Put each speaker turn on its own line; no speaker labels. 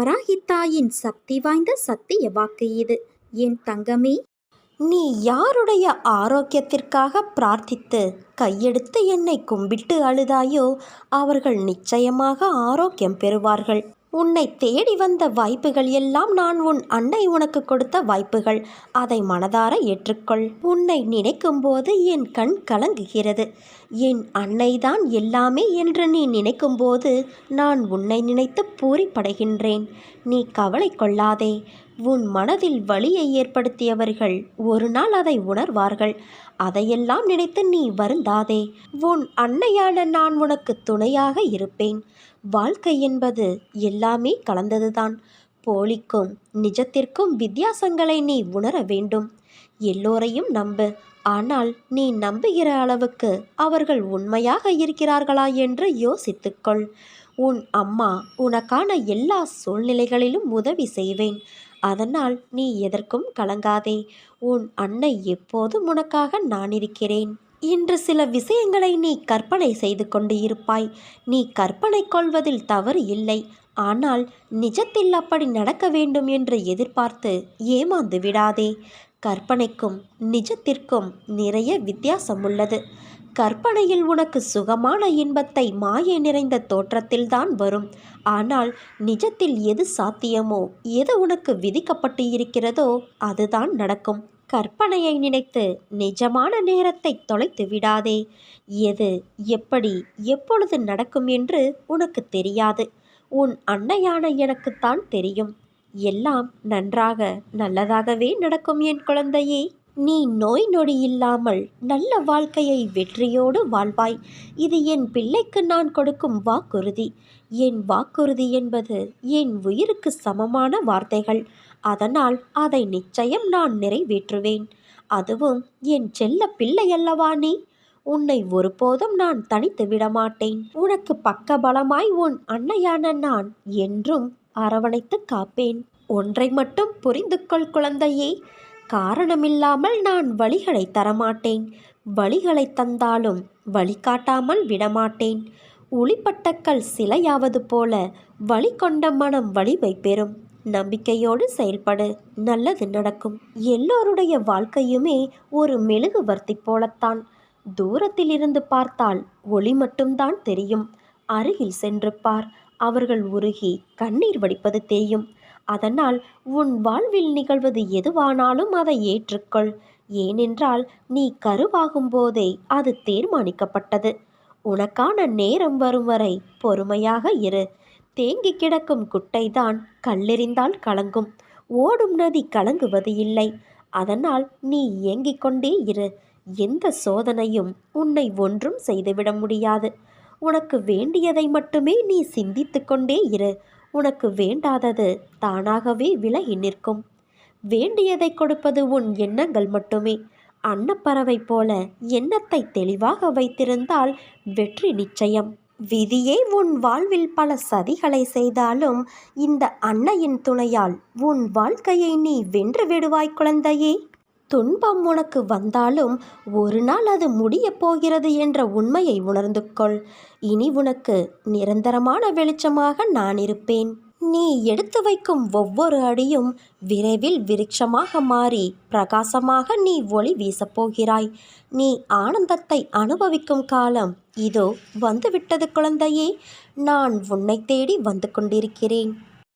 வராகித்தாயின் சக்தி வாய்ந்த சத்திய வாக்கு இது. என் தங்கமே
நீ யாருடைய ஆரோக்கியத்திற்காக பிரார்த்தித்து கையெடுத்து என்னை கும்பிட்டு அழுதாயோ அவர்கள் நிச்சயமாக ஆரோக்கியம் பெறுவார்கள். உன்னை தேடி வந்த வாய்ப்புகள் எல்லாம் நான் உன் அன்னை உனக்கு கொடுத்த வாய்ப்புகள். அதை மனதார ஏற்றுக்கொள். உன்னை நினைக்கும் போது என் கண் கலங்குகிறது. என் அன்னைதான் எல்லாமே என்று நீ நினைக்கும் போது நான் உன்னை நினைத்து பூரிப்படைகின்றேன். நீ கவலை கொள்ளாதே. உன் மனதில் வலியை ஏற்படுத்தியவர்கள் ஒரு நாள் அதை உணர்வார்கள். அதையெல்லாம் நினைத்து நீ வருந்தாதே. உன் அன்னையான நான் உனக்கு துணையாக இருப்பேன். வாழ்க்கை என்பது எல்லாமே கலந்ததுதான். போலிக்கும் நிஜத்திற்கும் வித்தியாசங்களை நீ உணர வேண்டும். எல்லோரையும் நம்பு. ஆனால் நீ நம்புகிற அளவுக்கு அவர்கள் உண்மையாக இருக்கிறார்களா என்று யோசித்துக்கொள். உன் அம்மா உனக்கான எல்லா சூழ்நிலைகளிலும் உதவி செய்வேன். அதனால் நீ எதற்கும் கலங்காதே. உன் அன்னை எப்போதும் உனக்காக நான் இருக்கிறேன். இன்று சில விஷயங்களை நீ கற்பனை செய்து கொண்டு இருப்பாய். நீ கற்பனை கொள்வதில் தவறு இல்லை. ஆனால் நிஜத்தில் அப்படி நடக்க வேண்டும் என்று எதிர்பார்த்து ஏமாந்து விடாதே. கற்பனைக்கும் நிஜத்திற்கும் நிறைய வித்தியாசம் உள்ளது கற்பனையில் உனக்கு சுகமான இன்பத்தை மாயை நிறைந்த தோற்றத்தில்தான் வரும். ஆனால் நிஜத்தில் எது சாத்தியமோ எது உனக்கு விதிக்கப்பட்டு இருக்கிறதோ அதுதான் நடக்கும். கற்பனையை நினைத்து நிஜமான நேரத்தை தொலைத்து விடாதே. எது எப்படி எப்பொழுது நடக்கும் என்று உனக்கு தெரியாது. உன் அன்னையான எனக்குத்தான் தெரியும். எல்லாம் நன்றாக நல்லதாகவே நடக்கும் என் குழந்தையே. நீ நோய் நொடி இல்லாமல் நல்ல வாழ்க்கையை வெற்றியோடு வாழ்வாய். இது என் பிள்ளைக்கு நான் கொடுக்கும் வாக்குறுதி. என் வாக்குறுதி என்பது என் உயிருக்கு சமமான வார்த்தைகள். அதனால் அதை நிச்சயம் நான் நிறைவேற்றுவேன். அதுவும் என் செல்ல பிள்ளை அல்லவா நீ? உன்னை ஒருபோதும் நான் தனித்து விடமாட்டேன். உனக்கு பக்கபலமாய் உன் அன்னையான நான் என்றும் அரவணைத்து காப்பேன். ஒன்றை மட்டும் புரிந்து கொள் குழந்தையே. காரணமில்லாமல் நான் வழிகளை தரமாட்டேன். வழிகளை தந்தாலும் வழிகாட்டாமல் விடமாட்டேன். ஒளிப்பட்டக்கல் சிலையாவது போல வழி கொண்ட மனம் வலிமை பெறும். நம்பிக்கையோடு செயல்படு. நல்லது நடக்கும். எல்லோருடைய வாழ்க்கையுமே ஒரு மெழுகுவர்த்தி போலத்தான். தூரத்தில் இருந்து பார்த்தால் ஒளி மட்டும்தான் தெரியும். அருகில் சென்று பார் அவர்கள் உருகி கண்ணீர் வடிப்பது தெரியும் அதனால் உன் வாழ்வில் நிகழ்வது எதுவானாலும் அதை ஏற்றுக்கொள். ஏனென்றால் நீ கருவாகும் போதே அது தீர்மானிக்கப்பட்டது. உனக்கான நேரம் வரும் வரை பொறுமையாக இரு. தேங்கி கிடக்கும் குட்டைதான் கல்லெறிந்தால் கலங்கும். ஓடும் நதி கலங்குவது இல்லை. அதனால் நீ இயங்கிக் கொண்டே இரு. எந்த சோதனையும் உன்னை ஒன்றும் செய்துவிட முடியாது. உனக்கு வேண்டியதை மட்டுமே நீ சிந்தித்து கொண்டே இரு. உனக்கு வேண்டாதது தானாகவே விலகி நிற்கும். வேண்டியதை கொடுப்பது உன் எண்ணங்கள் மட்டுமே. அன்னப்பறவை போல எண்ணத்தை தெளிவாக வைத்திருந்தால் வெற்றி நிச்சயம். விதியே உன் வாழ்வில் பல சதிகளை செய்தாலும் இந்த அன்னையின் துணையால் உன் வாழ்க்கையை நீ வென்று விடுவாய் குழந்தையே. துன்பம் உனக்கு வந்தாலும் ஒரு நாள் அது முடியப் போகிறது என்ற உண்மையை உணர்ந்து கொள். இனி உனக்கு நிரந்தரமான வெளிச்சமாக நான் இருப்பேன். நீ எடுத்து வைக்கும் ஒவ்வொரு அடியும் விரைவில் விருட்சமாக மாறி பிரகாசமாக நீ ஒளி வீசப் போகிறாய். நீ ஆனந்தத்தை அனுபவிக்கும் காலம் இதோ வந்துவிட்டது குழந்தையே. நான் உன்னை தேடி வந்து கொண்டிருக்கிறேன்.